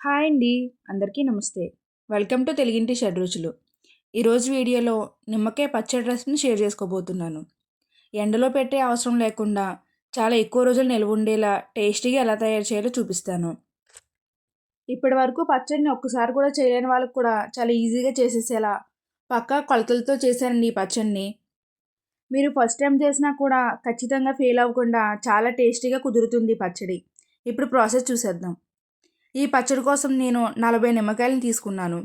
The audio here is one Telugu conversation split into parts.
హాయ్ అండి అందరికీ నమస్తే. వెల్కమ్ టు తెలుగింటి షడ్రుచులు ఈరోజు వీడియోలో నిమ్మకాయ పచ్చడి రెసిపీని షేర్ చేసుకోబోతున్నాను. ఎండలో పెట్టే అవసరం లేకుండా చాలా ఎక్కువ రోజులు నిల్వ ఉండేలా టేస్టీగా ఎలా తయారు చేయాలో చూపిస్తాను. ఇప్పటి వరకు పచ్చడిని ఒక్కసారి కూడా చేయలేని వాళ్ళకి కూడా చాలా ఈజీగా చేసేసేలా పక్కా కొలతలతో చేశానండి ఈ పచ్చడిని. మీరు ఫస్ట్ టైం చేసినా కూడా ఖచ్చితంగా ఫెయిల్ అవ్వకుండా చాలా టేస్టీగా కుదురుతుంది పచ్చడి. ఇప్పుడు ప్రాసెస్ చూసేద్దాం. ఈ పచ్చడి కోసం నేను నలభై నిమ్మకాయలను తీసుకున్నాను.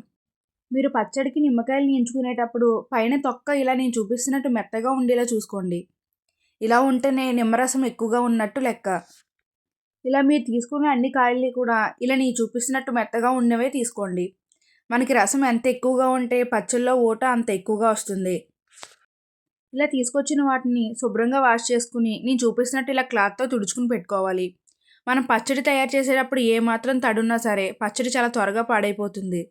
మీరు పచ్చడికి నిమ్మకాయలను ఎంచుకునేటప్పుడు పైన తొక్క ఇలా నేను చూపిస్తున్నట్టు మెత్తగా ఉండేలా చూసుకోండి. ఇలా ఉంటేనే నిమ్మరసం ఎక్కువగా ఉన్నట్టు లెక్క. ఇలా మీరు తీసుకున్న అన్ని కాయల్ని కూడా ఇలా నేను చూపిస్తున్నట్టు మెత్తగా ఉన్నవే తీసుకోండి. మనకి రసం ఎంత ఎక్కువగా ఉంటే పచ్చళ్ళలో ఊట అంత ఎక్కువగా వస్తుంది. ఇలా తీసుకొచ్చిన వాటిని శుభ్రంగా వాష్ చేసుకుని నేను చూపిస్తున్నట్టు ఇలా క్లాత్తో తుడుచుకుని పెట్టుకోవాలి. మనం పచ్చడి తయారు చేసేటప్పుడు ఏమాత్రం తడున్నా సరే పచ్చడి చాలా త్వరగా పాడైపోతుంది.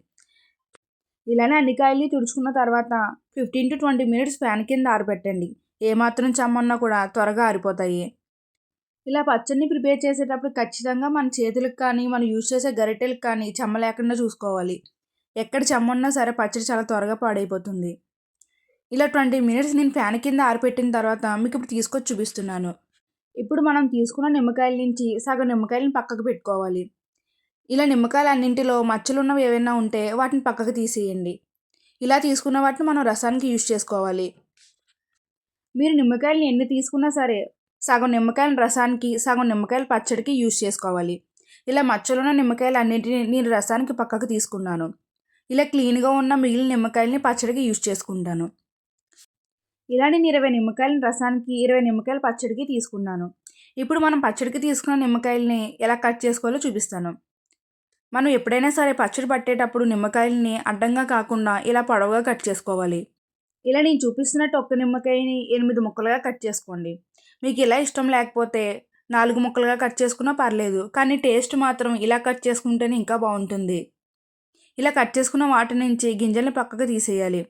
ఇలానే అన్ని కాయలు తుడుచుకున్న తర్వాత fifteen to twenty minutes fan కింద ఆరబెట్టండి. ఏమాత్రం చమ్మన్నా కూడా త్వరగా ఆరిపోతాయి. ఇలా పచ్చడిని ప్రిపేర్ చేసేటప్పుడు ఖచ్చితంగా మన చేతులకు కానీ మనం యూజ్ చేసే గరిటెలకు కానీ చెమ్మ లేకుండా చూసుకోవాలి. ఎక్కడ చెమ్మ సరే పచ్చడి చాలా త్వరగా పాడైపోతుంది. ఇలా ట్వంటీ మినిట్స్ నేను ఫ్యాన్ కింద ఆరిపెట్టిన తర్వాత మీకు ఇప్పుడు తీసుకొచ్చి చూపిస్తున్నాను. ఇప్పుడు మనం తీసుకున్న నిమ్మకాయల నుంచి సగం నిమ్మకాయలను పక్కకు పెట్టుకోవాలి. ఇలా నిమ్మకాయలు అన్నింటిలో మచ్చలు ఉన్నవి ఏవైనా ఉంటే వాటిని పక్కకు తీసేయండి. ఇలా తీసుకున్న వాటిని మనం రసానికి యూజ్ చేసుకోవాలి. మీరు నిమ్మకాయలను ఎన్ని తీసుకున్నా సరే సగం నిమ్మకాయల రసానికి సగం నిమ్మకాయల పచ్చడికి యూజ్ చేసుకోవాలి. ఇలా మచ్చలున్న నిమ్మకాయలు అన్నింటినీ నేను రసానికి పక్కకు తీసుకున్నాను. ఇలా క్లీన్గా ఉన్న మిగిలిన నిమ్మకాయలని పచ్చడికి యూజ్ చేసుకుంటాను. ఇలా నేను ఇరవై నిమ్మకాయల రసానికి ఇరవై నిమ్మకాయల పచ్చడికి తీసుకున్నాను. ఇప్పుడు మనం పచ్చడికి తీసుకున్న నిమ్మకాయలని ఎలా కట్ చేసుకోవాలో చూపిస్తాను. మనం ఎప్పుడైనా సరే పచ్చడి పట్టేటప్పుడు నిమ్మకాయలని అడ్డంగా కాకుండా ఇలా పొడవుగా కట్ చేసుకోవాలి. ఇలా నేను చూపిస్తున్నట్టు ఒక్క నిమ్మకాయని ఎనిమిది ముక్కలుగా కట్ చేసుకోండి. మీకు ఇలా ఇష్టం లేకపోతే నాలుగు ముక్కలుగా కట్ చేసుకున్నా పర్లేదు కానీ టేస్ట్ మాత్రం ఇలా కట్ చేసుకుంటేనే ఇంకా బాగుంటుంది. ఇలా కట్ చేసుకున్న వాటి నుంచి గింజల్ని పక్కకు తీసేయాలి.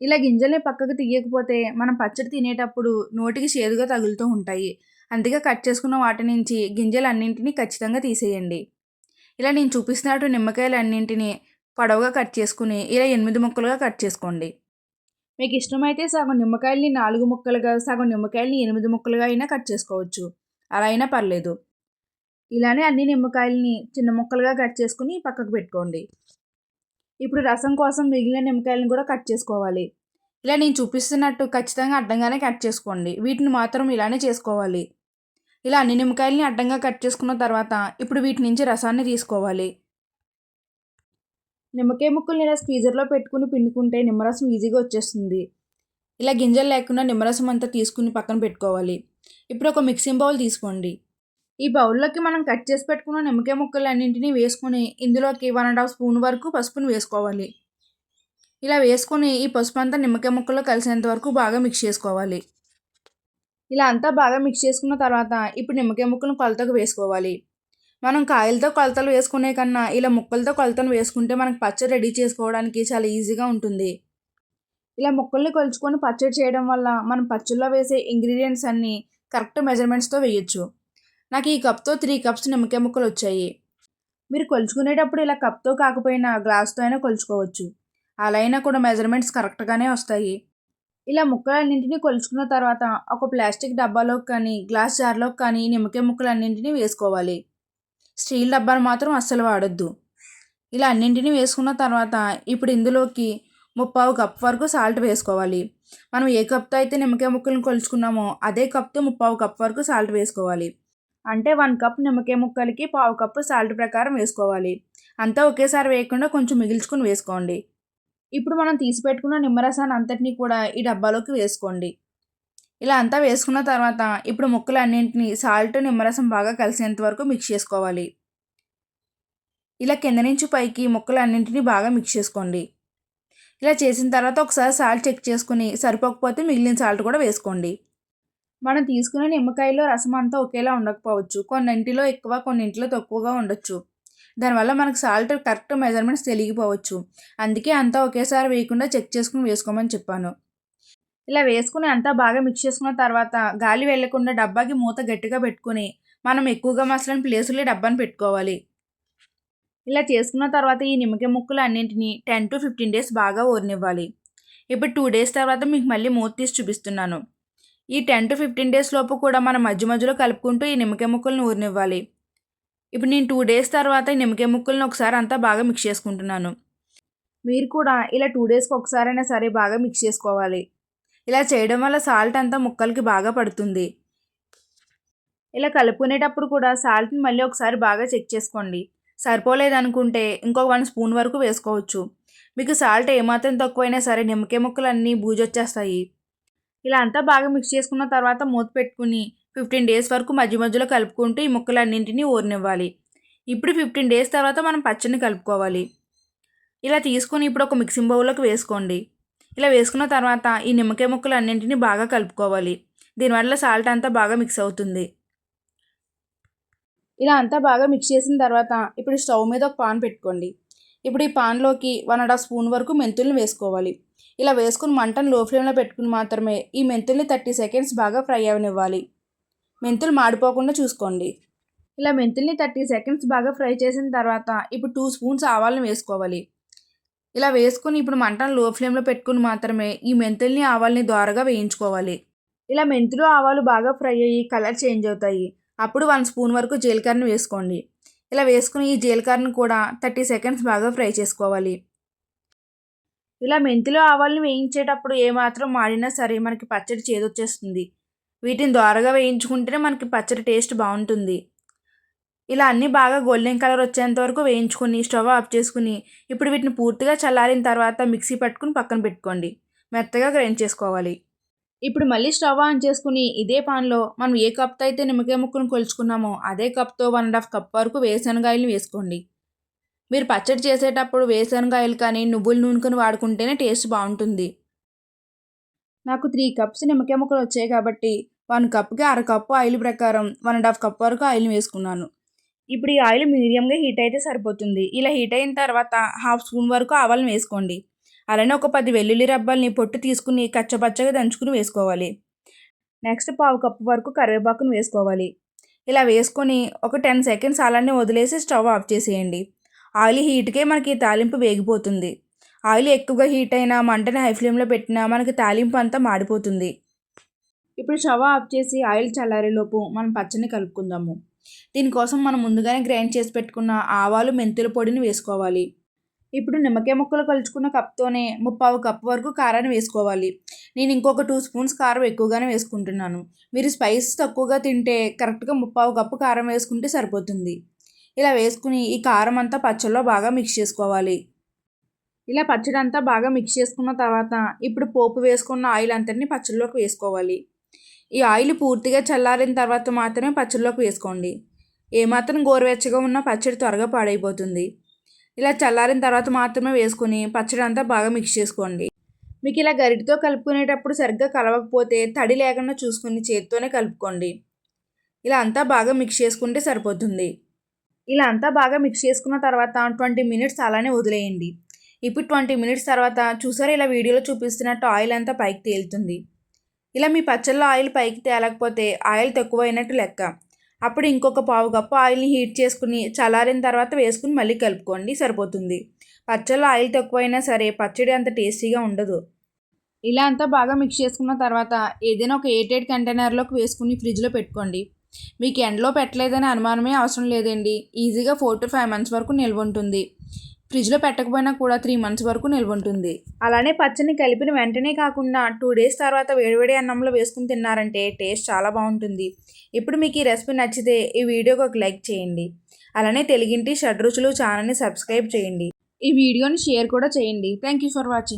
ఇలా గింజల్ని పక్కకు తీయకపోతే మనం పచ్చడి తినేటప్పుడు నోటికి చేదుగా తగులుతూ ఉంటాయి. అందుకే కట్ చేసుకున్న వాటి నుంచి గింజలు అన్నింటినీ ఖచ్చితంగా తీసేయండి. ఇలా నేను చూపిస్తున్నట్టు నిమ్మకాయలు అన్నింటినీ పొడవుగా కట్ చేసుకుని ఇలా ఎనిమిది ముక్కలుగా కట్ చేసుకోండి. మీకు ఇష్టమైతే సగం నిమ్మకాయలని నాలుగు ముక్కలుగా సగం నిమ్మకాయలని ఎనిమిది ముక్కలుగా అయినా కట్ చేసుకోవచ్చు. అలా అయినా పర్లేదు. ఇలానే అన్ని నిమ్మకాయలని చిన్న ముక్కలుగా కట్ చేసుకుని పక్కకు పెట్టుకోండి. ఇప్పుడు రసం కోసం మిగిలిన నిమ్మకాయలను కూడా కట్ చేసుకోవాలి. ఇలా నేను చూపిస్తున్నట్టు ఖచ్చితంగా అడ్డంగానే కట్ చేసుకోండి. వీటిని మాత్రం ఇలానే చేసుకోవాలి. ఇలా అన్ని నిమ్మకాయలని అడ్డంగా కట్ చేసుకున్న తర్వాత ఇప్పుడు వీటి నుంచి రసాన్ని తీసుకోవాలి. నిమ్మకాయ ముక్కల్ని ఇలా స్క్వీజర్లో పెట్టుకుని పిండుకుంటే నిమ్మరసం ఈజీగా వచ్చేస్తుంది. ఇలా గింజలు లేకుండా నిమ్మరసం అంతా తీసుకుని పక్కన పెట్టుకోవాలి. ఇప్పుడు ఒక మిక్సింగ్ బౌల్ తీసుకోండి. ఈ బౌల్లోకి మనం కట్ చేసి పెట్టుకున్న నిమ్మకాయ ముక్కలు అన్నింటినీ వేసుకొని ఇందులోకి వన్ అండ్ హాఫ్ స్పూన్ వరకు పసుపుని వేసుకోవాలి. ఇలా వేసుకొని ఈ పసుపు అంతా నిమ్మకాయ ముక్కల్లో కలిసేంత వరకు బాగా మిక్స్ చేసుకోవాలి. ఇలా అంతా బాగా మిక్స్ చేసుకున్న తర్వాత ఇప్పుడు నిమ్మకాయ ముక్కలను కొలతకు వేసుకోవాలి. మనం కాయలతో కొలతలు వేసుకునే కన్నా ఇలా ముక్కలతో కొలతలు వేసుకుంటే మనకు పచ్చడి రెడీ చేసుకోవడానికి చాలా ఈజీగా ఉంటుంది. ఇలా ముక్కల్ని కొలుచుకొని పచ్చడి చేయడం వల్ల మనం పచ్చళ్ళలో వేసే ఇంగ్రీడియంట్స్ అన్నీ కరెక్ట్ మెజర్మెంట్స్తో వేయచ్చు. నాకు ఈ కప్తో త్రీ కప్స్ నిమ్మకాయ ముక్కలు వచ్చాయి మీరు కొలుచుకునేటప్పుడు ఇలా కప్తో కాకపోయినా గ్లాస్తో అయినా కొలుచుకోవచ్చు. అలా అయినా కూడా మెజర్మెంట్స్ కరెక్ట్గానే వస్తాయి. ఇలా ముక్కలన్నింటినీ కొలుచుకున్న తర్వాత ఒక ప్లాస్టిక్ డబ్బాలోకి కానీ గ్లాస్ జార్లోకి కానీ నిమ్మకాయ ముక్కలన్నింటినీ వేసుకోవాలి. స్టీల్ డబ్బాలు మాత్రం అస్సలు వాడొద్దు. ఇలా అన్నింటినీ వేసుకున్న తర్వాత ఇప్పుడు ఇందులోకి ముప్పావు కప్ వరకు సాల్ట్ వేసుకోవాలి. మనం ఏ కప్తో అయితే నిమ్మకాయ ముక్కలను కొలుచుకున్నామో అదే కప్తో ముప్పావు కప్ వరకు సాల్ట్ వేసుకోవాలి. అంటే వన్ కప్ నిమ్మకాయ ముక్కలకి పావు కప్పు సాల్ట్ ప్రకారం వేసుకోవాలి. అంతా ఒకేసారి వేయకుండా కొంచెం మిగిల్చుకుని వేసుకోండి. ఇప్పుడు మనం తీసి పెట్టుకున్న నిమ్మరసాన్ని అంతటినీ కూడా ఈ డబ్బాలోకి వేసుకోండి. ఇలా అంతా వేసుకున్న తర్వాత ఇప్పుడు ముక్కలు అన్నింటినీ సాల్ట్ నిమ్మరసం బాగా కలిసేంత వరకు మిక్స్ చేసుకోవాలి. ఇలా కింద నుంచి పైకి ముక్కలు అన్నింటినీ బాగా మిక్స్ చేసుకోండి. ఇలా చేసిన తర్వాత ఒకసారి సాల్ట్ చెక్ చేసుకుని సరిపోకపోతే మిగిలిన సాల్ట్ కూడా వేసుకోండి. మనం తీసుకునే నిమ్మకాయలో రసం అంతా ఒకేలా ఉండకపోవచ్చు. కొన్నింటిలో ఎక్కువ కొన్నింటిలో తక్కువగా ఉండొచ్చు. దానివల్ల మనకు సాల్ట్ కరెక్ట్ మెజర్మెంట్స్ తెలియకపోవచ్చు అందుకే అంతా ఒకేసారి వేయకుండా చెక్ చేసుకుని వేసుకోమని చెప్పాను. ఇలా వేసుకుని అంతా బాగా మిక్స్ చేసుకున్న తర్వాత గాలి వెళ్ళకుండా డబ్బాకి మూత గట్టిగా పెట్టుకుని మనం ఎక్కువగా మసలని ప్లేసులే డబ్బాని పెట్టుకోవాలి. ఇలా చేసుకున్న తర్వాత ఈ నిమ్మకాయ ముక్కలు అన్నింటినీ టెన్ టు ఫిఫ్టీన్ డేస్ బాగా ఊరనివ్వాలి ఇప్పుడు టూ డేస్ తర్వాత మీకు మళ్ళీ మూత తీసి చూపిస్తున్నాను. ఈ టెన్ టు ఫిఫ్టీన్ డేస్ లోపు కూడా మనం మధ్య మధ్యలో కలుపుకుంటూ ఈ నిమ్మకాయ ముక్కలను ఊరినివ్వాలి. ఇప్పుడు నేను టూ డేస్ తర్వాత ఈ నిమ్మకాయ ముక్కలను ఒకసారి అంతా బాగా మిక్స్ చేసుకుంటున్నాను. మీరు కూడా ఇలా టూ డేస్కి ఒకసారైనా సరే బాగా మిక్స్ చేసుకోవాలి. ఇలా చేయడం వల్ల సాల్ట్ అంతా ముక్కలకి బాగా పడుతుంది. ఇలా కలుపుకునేటప్పుడు కూడా సాల్ట్ని మళ్ళీ ఒకసారి బాగా చెక్ చేసుకోండి. సరిపోలేదనుకుంటే ఇంకొక వన్ స్పూన్ వరకు వేసుకోవచ్చు. మీకు సాల్ట్ ఏమాత్రం తక్కువైనా సరే నిమ్మకాయ ముక్కలు అన్నీ బూజొచ్చేస్తాయి. ఇలా అంతా బాగా మిక్స్ చేసుకున్న తర్వాత మూత పెట్టుకుని ఫిఫ్టీన్ డేస్ వరకు మధ్య మధ్యలో కలుపుకుంటూ ఈ ముక్కలన్నింటినీ ఊరనివ్వాలి. ఇప్పుడు ఫిఫ్టీన్ డేస్ తర్వాత మనం పచ్చడిని కలుపుకోవాలి. ఇలా తీసుకొని ఇప్పుడు ఒక మిక్సింగ్ బౌల్లోకి వేసుకోండి. ఇలా వేసుకున్న తర్వాత ఈ నిమ్మకాయ ముక్కలు అన్నింటినీ బాగా కలుపుకోవాలి. దీనివల్ల సాల్ట్ అంతా బాగా మిక్స్ అవుతుంది. ఇలా అంతా బాగా మిక్స్ చేసిన తర్వాత ఇప్పుడు స్టవ్ మీద ఒక పాన్ పెట్టుకోండి. ఇప్పుడు ఈ పాన్లోకి వన్ అండ్ హాఫ్ స్పూన్ వరకు మెంతుల్ని వేసుకోవాలి. ఇలా వేసుకుని మంటను లో ఫ్లేమ్లో పెట్టుకుని మాత్రమే ఈ మెంతుల్ని థర్టీ సెకండ్స్ బాగా ఫ్రై అవనివ్వాలి. మెంతులు మాడిపోకుండా చూసుకోండి. ఇలా మెంతుల్ని థర్టీ సెకండ్స్ బాగా ఫ్రై చేసిన తర్వాత ఇప్పుడు టూ స్పూన్స్ ఆవాలను వేసుకోవాలి. ఇలా వేసుకుని ఇప్పుడు మంటను లో ఫ్లేమ్లో పెట్టుకుని మాత్రమే ఈ మెంతుల్ని ఆవాల్ని దోరగా వేయించుకోవాలి. ఇలా మెంతులు ఆవాలు బాగా ఫ్రై అయ్యి కలర్ చేంజ్ అవుతాయి. అప్పుడు వన్ స్పూన్ వరకు జీలకర్రను వేసుకోండి. ఇలా వేసుకుని ఈ జీలకర్రను కూడా థర్టీ సెకండ్స్ బాగా ఫ్రై చేసుకోవాలి. ఇలా మెంతిలో ఆవాలను వేయించేటప్పుడు ఏమాత్రం మాడినా సరే మనకి పచ్చడి చేదొచ్చేస్తుంది. వీటిని దోరగా వేయించుకుంటేనే మనకి పచ్చడి టేస్ట్ బాగుంటుంది. ఇలా అన్నీ బాగా గోల్డెన్ కలర్ వచ్చేంత వరకు వేయించుకొని స్టవ్ ఆఫ్ చేసుకుని ఇప్పుడు వీటిని పూర్తిగా చల్లారిన తర్వాత మిక్సీ పట్టుకుని పక్కన పెట్టుకోండి. మెత్తగా గ్రైండ్ చేసుకోవాలి. ఇప్పుడు మళ్ళీ స్టవ్ ఆన్ చేసుకుని ఇదే పాన్లో మనం ఏ కప్తో అయితే నిమ్మకాయ ముక్కను కొలుచుకున్నామో అదే కప్తో వన్ అండ్ హాఫ్ కప్ వరకు వేసనగాయలు వేసుకోండి. మీరు పచ్చడి చేసేటప్పుడు వేసనగాయలు కానీ నువ్వుల నూనె వాడుకుంటేనే టేస్ట్ బాగుంటుంది. నాకు త్రీ కప్స్ నిమ్మకాయ ముక్కలు వచ్చాయి కాబట్టి వన్ కప్కి అర కప్పు ఆయిల్ ప్రకారం వన్ అండ్ హాఫ్ కప్ వరకు ఆయిల్ వేసుకున్నాను. ఇప్పుడు ఈ ఆయిల్ మీడియంగా హీట్ అయితే సరిపోతుంది. ఇలా హీట్ అయిన తర్వాత హాఫ్ స్పూన్ వరకు ఆవాలను వేసుకోండి. అలానే ఒక పది వెల్లుల్లి రబ్బల్ని పొట్టు తీసుకుని కచ్చపచ్చగా దంచుకుని వేసుకోవాలి. నెక్స్ట్ పావు కప్పు వరకు కరివేపాకును వేసుకోవాలి. ఇలా వేసుకొని ఒక టెన్ సెకండ్స్ అలానే వదిలేసి స్టవ్ ఆఫ్ చేసేయండి. ఆయిల్ హీట్కే మనకి తాలింపు వేగిపోతుంది. ఆయిల్ ఎక్కువగా హీట్ అయినా మంటని హై ఫ్లేమ్లో పెట్టినా మనకి తాలింపు అంతా మాడిపోతుంది. ఇప్పుడు స్టవ్ ఆఫ్ చేసి ఆయిల్ చల్లారేలోపు మనం పచ్చని కలుపుకుందాము. దీనికోసం మనం ముందుగానే గ్రైండ్ చేసి పెట్టుకున్న ఆవాలు మెంతుల పొడిని వేసుకోవాలి. ఇప్పుడు నిమ్మకాయ ముక్కలు కలుచుకున్న కప్తోనే ముప్పావు కప్పు వరకు కారాన్ని వేసుకోవాలి. నేను ఇంకొక టూ స్పూన్స్ కారం ఎక్కువగానే వేసుకుంటున్నాను. మీరు స్పైస్ తక్కువగా తింటే కరెక్ట్గా ముప్పావు కప్పు కారం వేసుకుంటే సరిపోతుంది. ఇలా వేసుకుని ఈ కారం అంతా పచ్చళ్ళలో బాగా మిక్స్ చేసుకోవాలి. ఇలా పచ్చడి అంతా బాగా మిక్స్ చేసుకున్న తర్వాత ఇప్పుడు పోపు వేసుకున్న ఆయిల్ అంతటిని పచ్చళ్ళలోకి వేసుకోవాలి. ఈ ఆయిల్ పూర్తిగా చల్లారిన తర్వాత మాత్రమే పచ్చళ్ళలోకి వేసుకోండి. ఏమాత్రం గోరువెచ్చగా ఉన్న పచ్చడి త్వరగా పాడైపోతుంది. ఇలా చల్లారిన తర్వాత మాత్రమే వేసుకొని పచ్చడి అంతా బాగా మిక్స్ చేసుకోండి. మీకు ఇలా గరిటితో కలుపుకునేటప్పుడు సరిగ్గా కలవకపోతే తడి లేకుండా చూసుకుని చేతితోనే కలుపుకోండి. ఇలా అంతా బాగా మిక్స్ చేసుకుంటే సరిపోతుంది. ఇలా అంతా బాగా మిక్స్ చేసుకున్న తర్వాత ట్వంటీ మినిట్స్ అలానే వదిలేయండి. ఇప్పుడు ట్వంటీ మినిట్స్ తర్వాత చూసారా ఇలా వీడియోలో చూపిస్తున్నట్టు ఆయిల్ అంతా పైకి తేలుతుంది. ఇలా మీ పచ్చళ్ళలో ఆయిల్ పైకి తేలకపోతే ఆయిల్ తక్కువైనట్టు లెక్క. అప్పుడు ఇంకొక పావు కప్పు ఆయిల్ని హీట్ చేసుకుని చల్లారిన తర్వాత వేసుకుని మళ్ళీ కలుపుకోండి సరిపోతుంది. పచ్చళ్ళలో ఆయిల్ తక్కువైనా సరే పచ్చడి అంత టేస్టీగా ఉండదు. ఇలా అంతా బాగా మిక్స్ చేసుకున్న తర్వాత ఏదైనా ఒక ఎయిట్ ఎయిట్ కంటైనర్లోకి వేసుకుని ఫ్రిడ్జ్లో పెట్టుకోండి. మీకు ఎండలో పెట్టలేదనే అనుమానమే అవసరం లేదండి. ఈజీగా ఫోర్ టు ఫైవ్ మంత్స్ వరకు నిల్వ ఉంటుంది. ఫ్రిడ్జ్లో పెట్టకపోయినా కూడా త్రీ మంత్స్ వరకు నిల్వ ఉంటుంది. అలానే పచ్చని కలిపిన వెంటనే కాకుండా టూ డేస్ తర్వాత వేడివేడి అన్నంలో వేసుకుని తిన్నారంటే టేస్ట్ చాలా బాగుంటుంది. ఇప్పుడు మీకు ఈ రెసిపీ నచ్చితే ఈ వీడియోకి ఒక లైక్ చేయండి. అలానే తెలుగింటి షడ్రుచులు ఛానల్ని సబ్స్క్రైబ్ చేయండి. ఈ వీడియోని షేర్ కూడా చేయండి. Thank you for watching